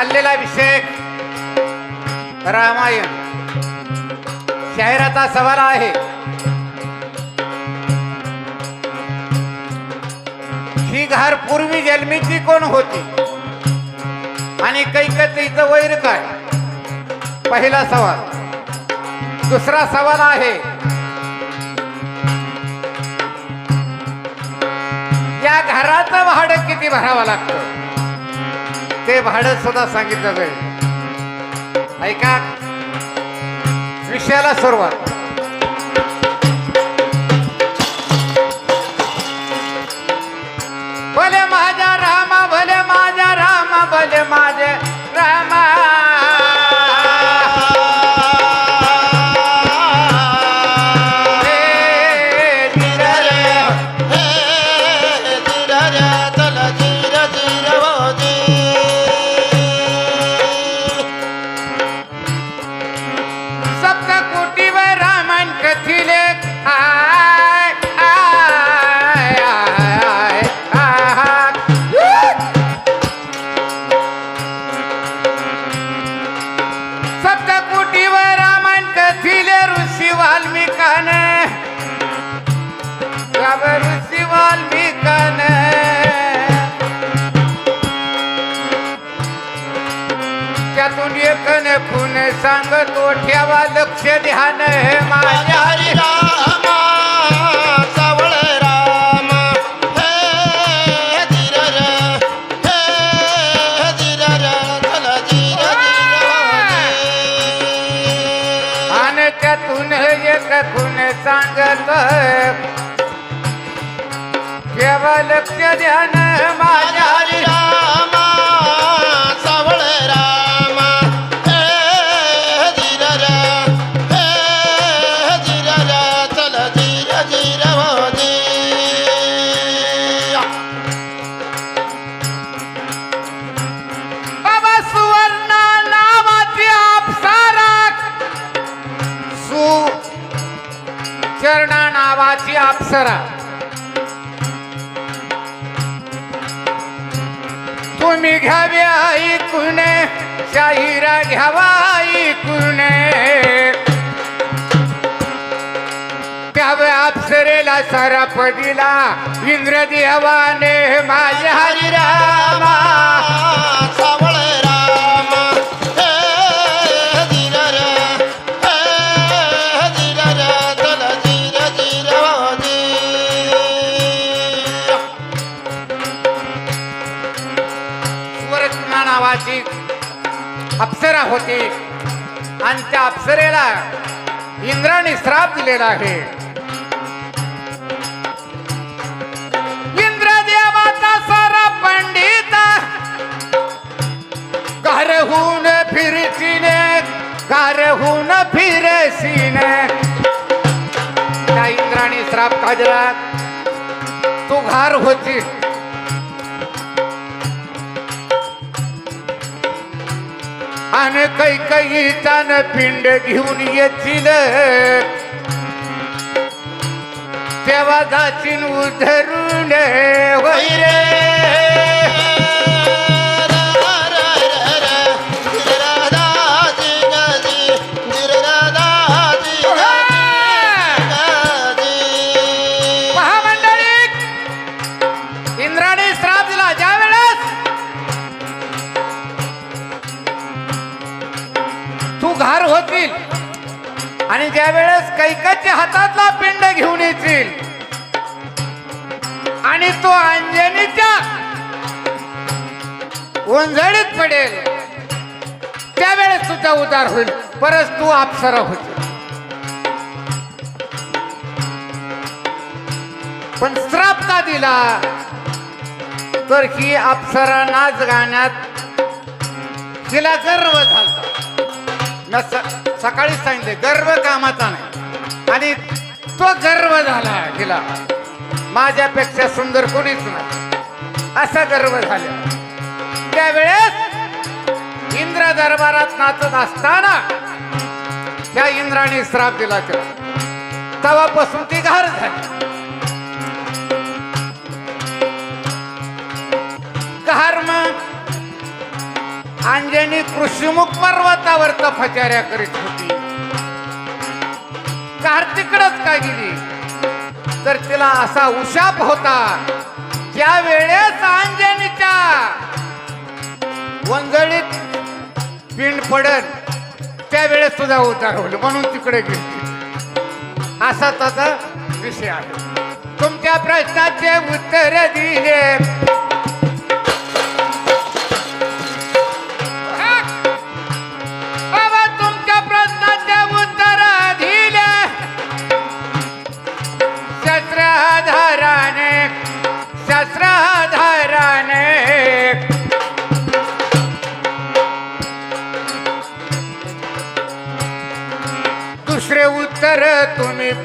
चाललेला अभिषेक. रामायण. शाहिराचा सवाल आहे. ही घार पूर्वी जन्मीची कोण होती? आणि कैकतीचं वैर काय? पहिला सवाल. दुसरा सवाल आहे. या घराचं भाडं किती भरावं लागतं? ते भाडं सुद्धा सांगितलं जाईल. ऐका विषयाला सुरुवात. ठेवा लक्ष ध्यान हे माझ्या राम सावळ राम. हे हे धीर आणि त्यातून एक खून सांगत ठेवा लक्ष ध्यान हे माझ्या नावाची अप्सरा. तुम्ही घ्यावे ऐकून शाहिरा घ्यावा ऐकून. त्यावे अप्सरेला सराप दिला इंद्रदेवाने माझ्या हरिरामा अप्सरा होती. आणि त्या अप्सरेला इंद्राने श्राप दिलेला आहे. इंद्रदेवाचा सारा पंडित. घरहून फिरसीने घरहून फिरसीने. त्या इंद्राने श्राप काढला. तू घार होती. आणि काही काही तान पिंड घेऊन येतील. तेव्हा जाशील उधरून वैरे त्यावेळेस कैकाच्या हातातला पिंड घेऊन येतील आणि तो अंजनीच्या ओंजळीत पडेल त्यावेळेस तुझा उदार होईल. परत तू अप्सरा होते पण श्राप का दिला? तर ही अप्सरा नाच गाण्यात तिला गर्व झाला नस सकाळीच सकाळी सांगितले गर्व कामाचा नाही. आणि तो गर्व झाला तिला माझ्यापेक्षा सुंदर कोणीच नाही. असा गर्व झाला. त्यावेळेस इंद्र दरबारात नाचत असताना त्या इंद्राने श्राप दिला तिला. तेव्हापासून ती घर झाली. अंजनी कृषीमुख पर्वतावर तपचार्या करीत होती. कार्तिकडच का गेली? तर तिला असा उशाप होता ज्या वेळेस अंजनीच्या वंजळीत पिंड पडत त्यावेळेस तुझा उतारवलं म्हणून तिकडे गेली. असा त्याचा विषय आहे. तुमच्या प्रश्नाचे उत्तर दिले.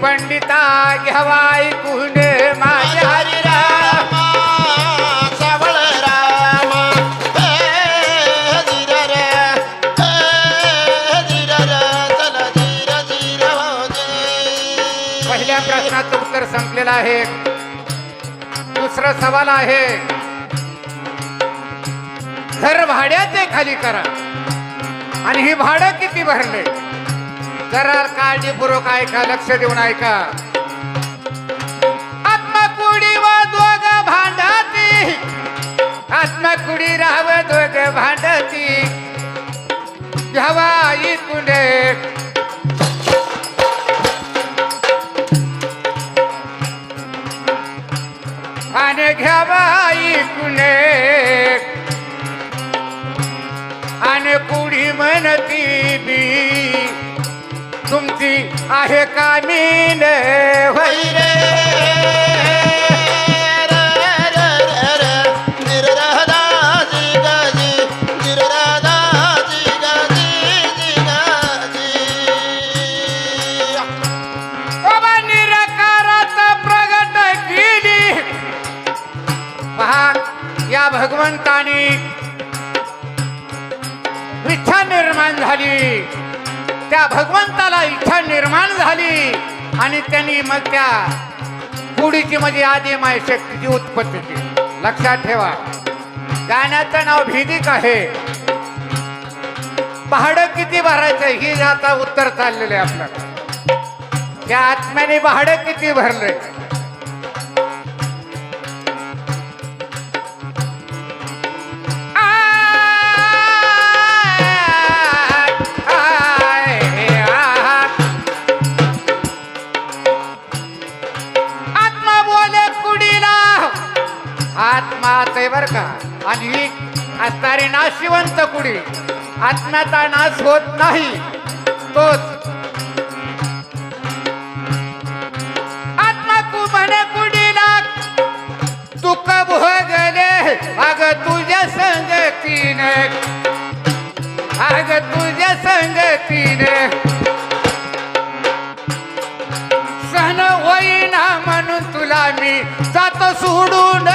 पंडिता घ्यावा ऐकून माझ्या हरिरा सावळ धीर पहिल्या प्रश्नाचं उत्तर संपलेलं आहे. दुसरं सवाल आहे. घर भाड्याचे खाली करा. आणि हे भाडं किती भरले? जरा काळजीपूर्वक ऐका लक्ष देऊन ऐका. आत्माकुडी व दोघ भांडती. आत्माकुडी राहाव दोघ भांडती. घ्यावा कुंडे आणि घ्यावा कुणे आणि कुडी म्हणती बी. तुमची आहे कामीन वैरे प्रगट केली. या भगवंतानी इच्छा निर्माण झाली. त्या भगवंता इच्छा निर्माण झाली आणि त्यांनी मग त्या कुडीची म्हणजे आदी माय शक्तीची उत्पत्ती केली. लक्षात ठेवा. गाण्याचं नाव भिदिक आहे. भाडं किती भरायचं ही आता उत्तर चाललेलं आहे आपल्याला. त्या आत्म्याने भाडं किती भरलंय? आहे बर का? आणि ही असणारी नाशिवंत कुडी आत्म्याचा नाश होत नाही. तोच. आत्मा तू म्हणे कुडीला दुःख भोगले हो अग तुझ्या संगतीने अग तुझ्या संगतीने सहन होईना म्हणून तुला मी जातो सोडून.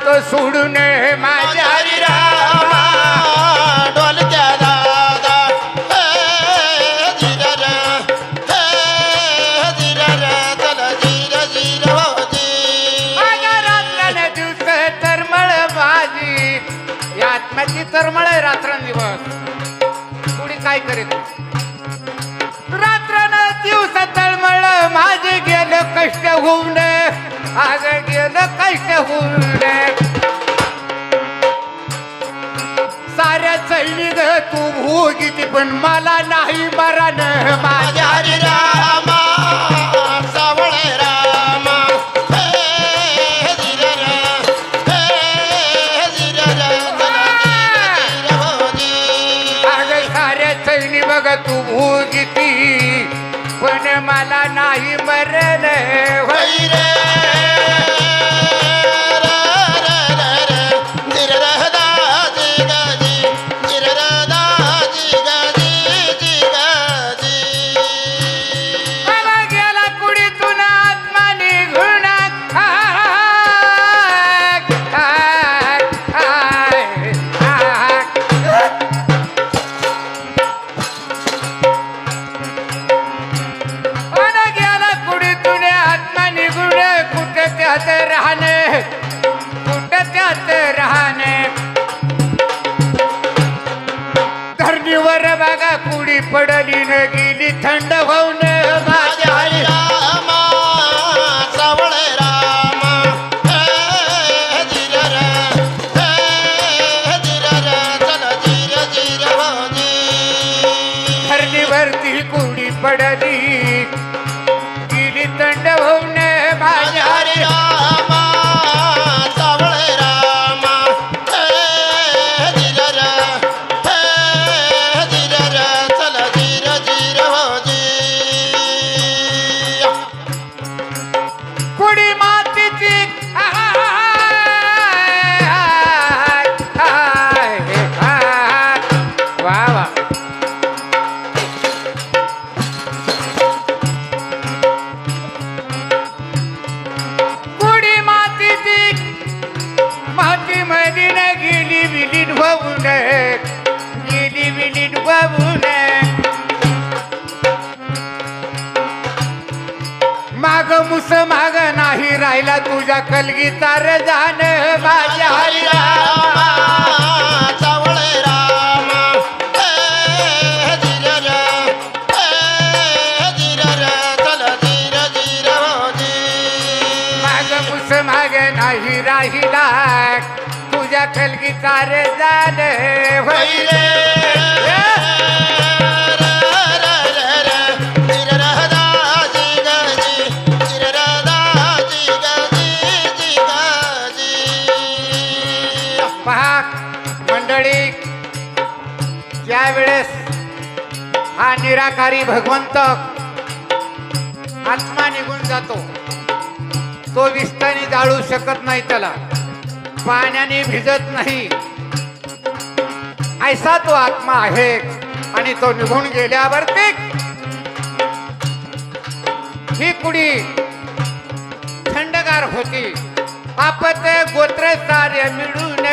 जातो सोडून माझ्या पण मला नाही मरण माझ्या रामा सावळ रामा. हे हे हो अग साऱ्या सैनी बघ तू मुस माग नाही राहिला तुझ्या कलगीचा रे जाण माझ्या माग मुस माग नाही राहिला. तुझ्या कलगीचा रे जाण पहा मंडळी ज्या वेळेस हा निराकारी भगवंत आत्मा निघून जातो तो विस्ताने जाळू शकत नाही त्याला. पाण्याने भिजत नाही. ऐसा तो आत्मा आहे आणि तो निघून गेल्यावरती ही कुडी थंडगार होती. आपत गोत्र सारे मिळून.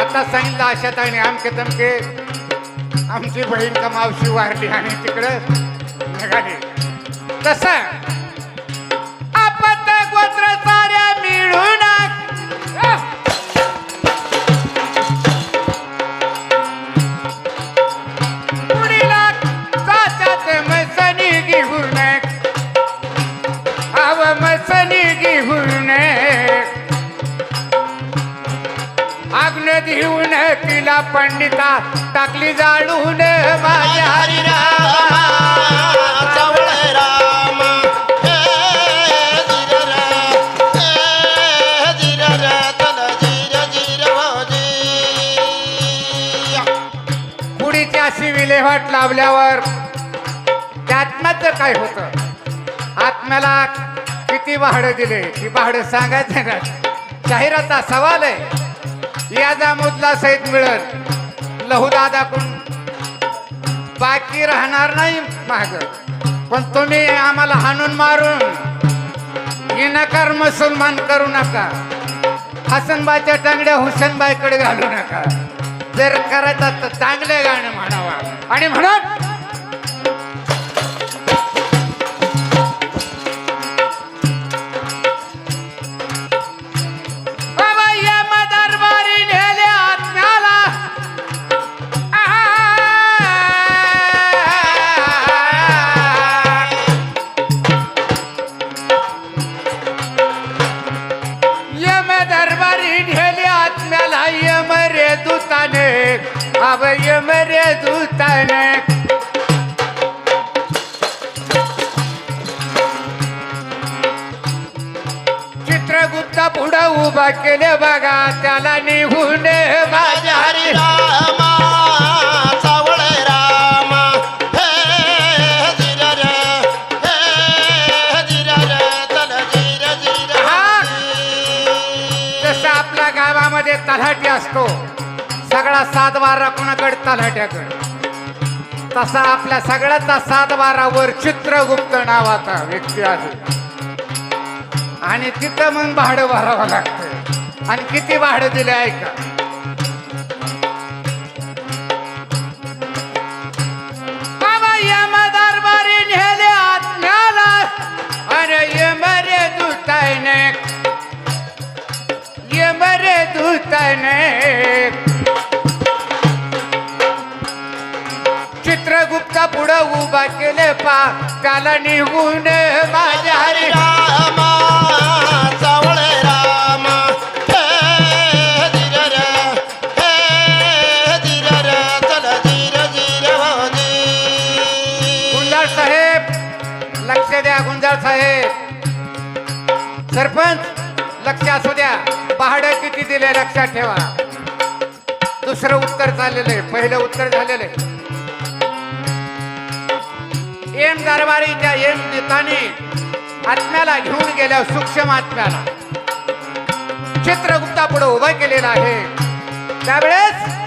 आता सांगितलं अशात आणि आमके तमके आमची बहीण का मावशी वारली आणि तिकडं निघाली. तसं चल टाकली धीर भाऊजी कुडीची अशी विल्हेवाट लावल्यावर त्या काय होतं? आत्म्याला किती भाडं दिले? ती भाडं सांगायचं ना जाहिराचा सवाल आहे. याचा मुदला सहित मिळत लहुदादाकडून बाकी राहणार नाही माग. पण तुम्ही आम्हाला हाणून मारून इनकार मुसलमान करू नका. हसनबाईच्या टांगड्या हुसेनबाईकडे घालू नका. जर करायचं तर चांगले गाणं म्हणावा. आणि म्हणून तलाठी असतो. सगळा सातबारा कोणाकडे तलाट्याकडे तसा आपल्या सगळ्याचा सातबारावर चित्रगुप्त नावाचा व्यक्ती आहे. आणि तिथं मग भाडं भरावं लागतं. आणि किती भाडं दिले ऐका. दुतायने चित्रगुप्ता पुढं उभा केले पा त्याला निघून माझ्या हरी रामा सावळे रामा. हे हे हो गुंजाळ साहेब लक्ष द्या गुंजाळ साहेब. सरपंच लक्ष असू द्या. पहाड दिले लक्षात ठेवा. दुसरं उत्तर झालेलं आहे पहिलं उत्तर झालेलं आहे. एम दरबारीच्या एम नेताने आत्म्याला घेऊन गेल्या सूक्ष्म आत्म्याला. चित्रगुप्ता पुढे उभा केलेला आहे. त्यावेळेस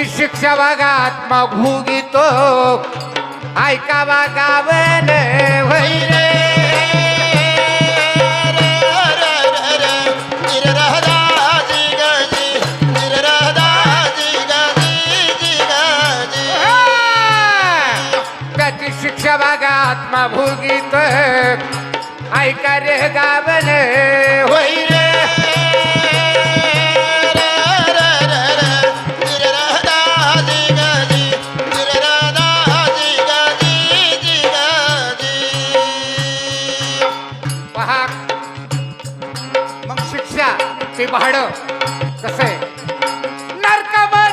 त्याची शिक्षा बघा आत्मा भुगितो ऐका गावन वैरे शिक्षा बघा आत्मा भुगितो ऐका रे गावन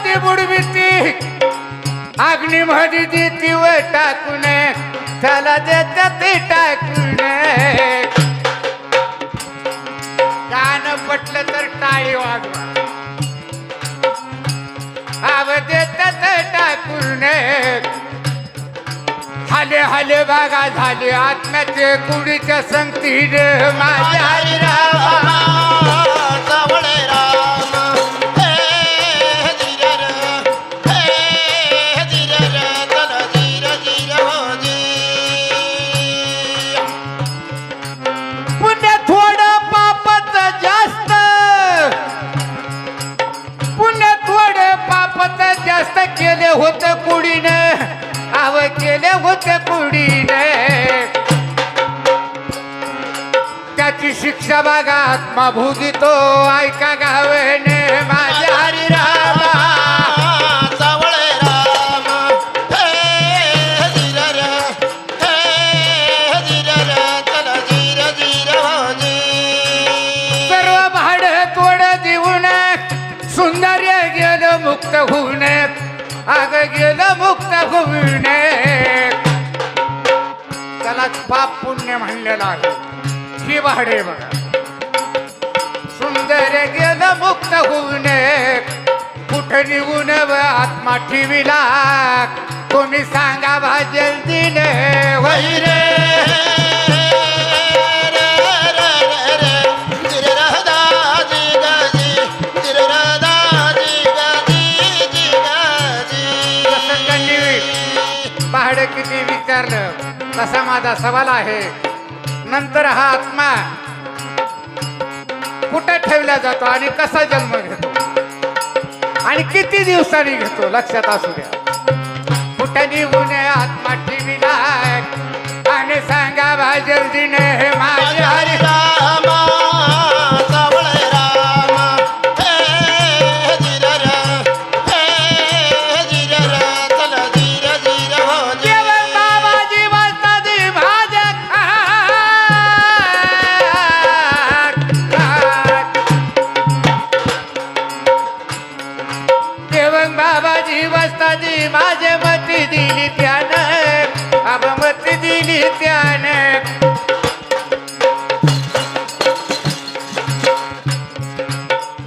ती बुडविती. अग्नीमध्ये देती व टाकून. त्याला देतात ते टाकून. कान पटलं तर टाळी वाजवा. आव टाकू टाकून. हाले हाले बागा झाले आत्म्याचे कुडीच्या संगतीने. माझ्या शिक्षा बघा आत्मा भुगितो ऐका गावेने. माझ्या रामा. सर्व भाड तोड देऊन सुंदर गेलं मुक्त होऊन. आग गेलं मुक्त होऊन. त्याला पाप पुण्य म्हणलेलं आहे. ही भाडे बघा. सुंदर गेलं मुक्त होऊन कुठं निघून व आत्मा ठेविला कोणी सांगा भाजल दिने वैरे भाडं किती विचारलं. तसा माझा सवाल आहे. नंतर हा आत्मा कुठे ठेवला जातो आणि कसा जन्म घेतो? आणि किती दिवसांनी घेतो? लक्षात असू द्या. कुठे निघून आत्मा ठेविला आणि सांगा भाजल दिने हे माझे केली त्याने. त्यानं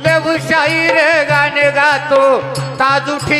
लघु गाणे गातो ताजुठी